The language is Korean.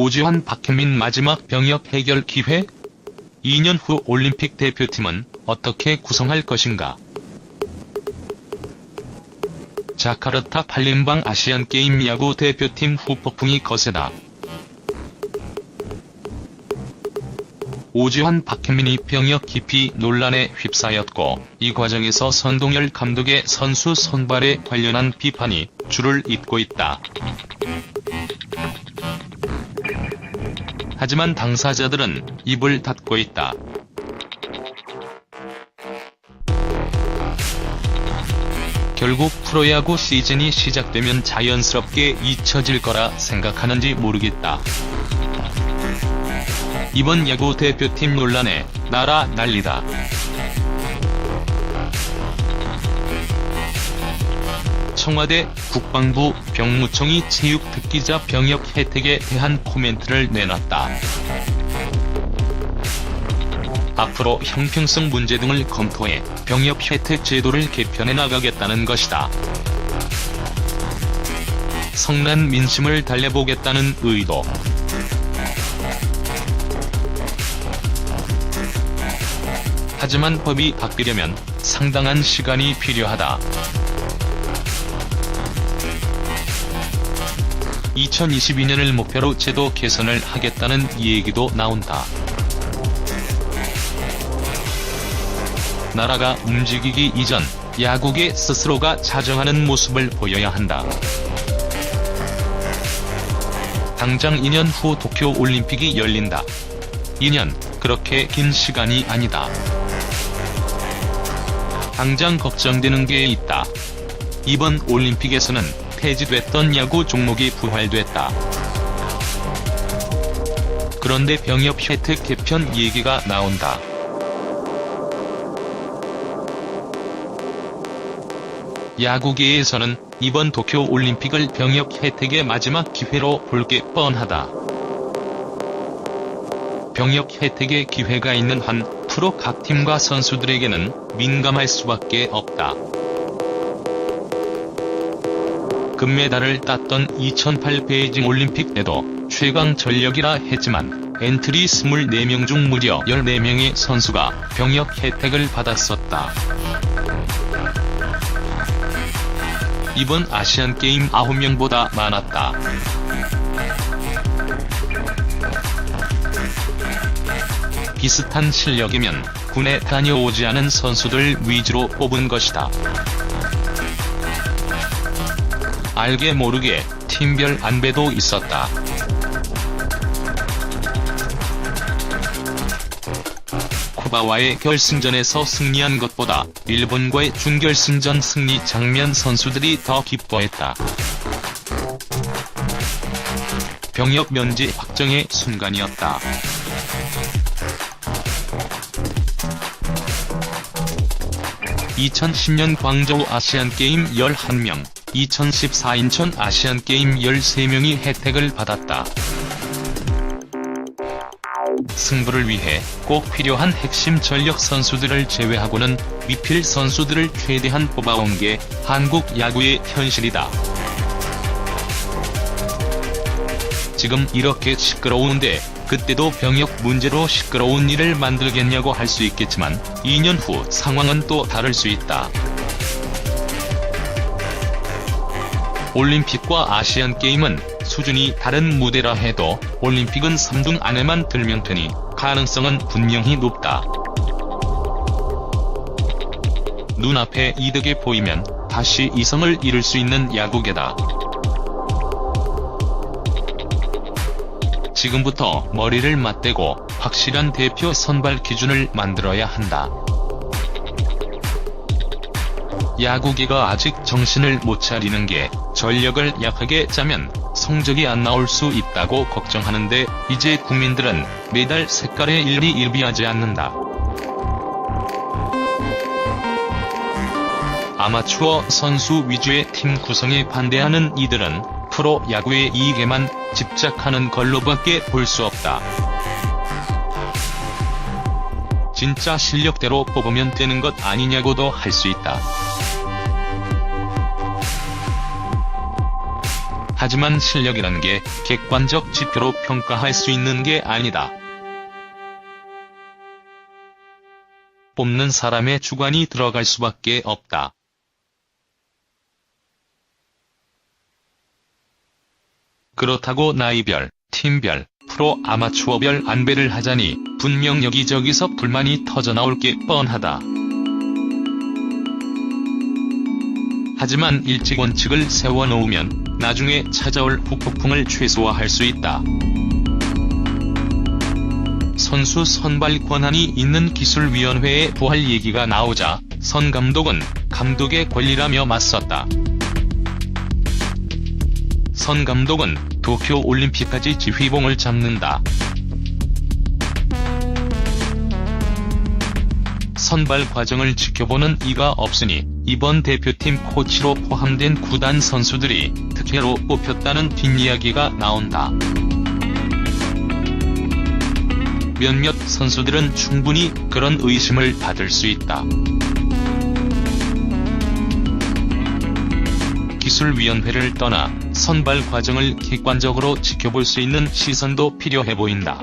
오지환 박현민 마지막 병역 해결 기회? 2년 후 올림픽 대표팀은 어떻게 구성할 것인가? 자카르타 팔렘방 아시안게임 야구 대표팀 후폭풍이 거세다. 오지환 박현민이 병역 기피 논란에 휩싸였고 이 과정에서 선동열 감독의 선수 선발에 관련한 비판이 줄을 잇고 있다. 하지만 당사자들은 입을 닫고 있다. 결국 프로야구 시즌이 시작되면 자연스럽게 잊혀질 거라 생각하는지 모르겠다. 이번 야구 대표팀 논란에 나라 난리다. 청와대, 국방부, 병무청이 체육 특기자 병역 혜택에 대한 코멘트를 내놨다. 앞으로 형평성 문제 등을 검토해 병역 혜택 제도를 개편해 나가겠다는 것이다. 성난 민심을 달래보겠다는 의도. 하지만 법이 바뀌려면 상당한 시간이 필요하다. 2022년을 목표로 제도 개선을 하겠다는 얘기도 나온다. 나라가 움직이기 이전 야구계 스스로가 자정하는 모습을 보여야 한다. 당장 2년 후 도쿄 올림픽이 열린다. 2년, 그렇게 긴 시간이 아니다. 당장 걱정되는 게 있다. 이번 올림픽에서는 폐지됐던 야구 종목이 부활됐다. 그런데 병역 혜택 개편 얘기가 나온다. 야구계에서는 이번 도쿄 올림픽을 병역 혜택의 마지막 기회로 볼 게 뻔하다. 병역 혜택의 기회가 있는 한 프로 각 팀과 선수들에게는 민감할 수밖에 없다. 금메달을 땄던 2008 베이징 올림픽 때도 최강 전력이라 했지만 엔트리 24명 중 무려 14명의 선수가 병역 혜택을 받았었다. 이번 아시안게임 9명보다 많았다. 비슷한 실력이면 군에 다녀오지 않은 선수들 위주로 뽑은 것이다. 알게 모르게 팀별 안배도 있었다. 쿠바와의 결승전에서 승리한 것보다 일본과의 준결승전 승리 장면 선수들이 더 기뻐했다. 병역 면제 확정의 순간이었다. (2010년) 광저우 아시안게임 11명, 2014 인천 아시안게임 13명이 혜택을 받았다. 승부를 위해 꼭 필요한 핵심 전력 선수들을 제외하고는 미필 선수들을 최대한 뽑아온 게 한국 야구의 현실이다. 지금 이렇게 시끄러운데 그때도 병역 문제로 시끄러운 일을 만들겠냐고 할 수 있겠지만 2년 후 상황은 또 다를 수 있다. 올림픽과 아시안 게임은 수준이 다른 무대라 해도 올림픽은 3등 안에만 들면 되니 가능성은 분명히 높다. 눈앞에 이득이 보이면 다시 이성을 잃을 수 있는 야구계다. 지금부터 머리를 맞대고 확실한 대표 선발 기준을 만들어야 한다. 야구계가 아직 정신을 못 차리는 게 전력을 약하게 짜면 성적이 안 나올 수 있다고 걱정하는데 이제 국민들은 메달 색깔에 일리 일비하지 않는다. 아마추어 선수 위주의 팀 구성에 반대하는 이들은 프로 야구의 이익에만 집착하는 걸로밖에 볼 수 없다. 진짜 실력대로 뽑으면 되는 것 아니냐고도 할 수 있다. 하지만 실력이란 게 객관적 지표로 평가할 수 있는 게 아니다. 뽑는 사람의 주관이 들어갈 수밖에 없다. 그렇다고 나이별, 팀별, 프로 아마추어별 안배를 하자니 분명 여기저기서 불만이 터져나올 게 뻔하다. 하지만 일찍 원칙을 세워놓으면 나중에 찾아올 후폭풍을 최소화할 수 있다. 선수 선발 권한이 있는 기술위원회에 부할 얘기가 나오자 선 감독은 감독의 권리라며 맞섰다. 선 감독은 도쿄 올림픽까지 지휘봉을 잡는다. 선발 과정을 지켜보는 이가 없으니 이번 대표팀 코치로 포함된 구단 선수들이 특혜로 뽑혔다는 뒷이야기가 나온다. 몇몇 선수들은 충분히 그런 의심을 받을 수 있다. 기술위원회를 떠나 선발 과정을 객관적으로 지켜볼 수 있는 시선도 필요해 보인다.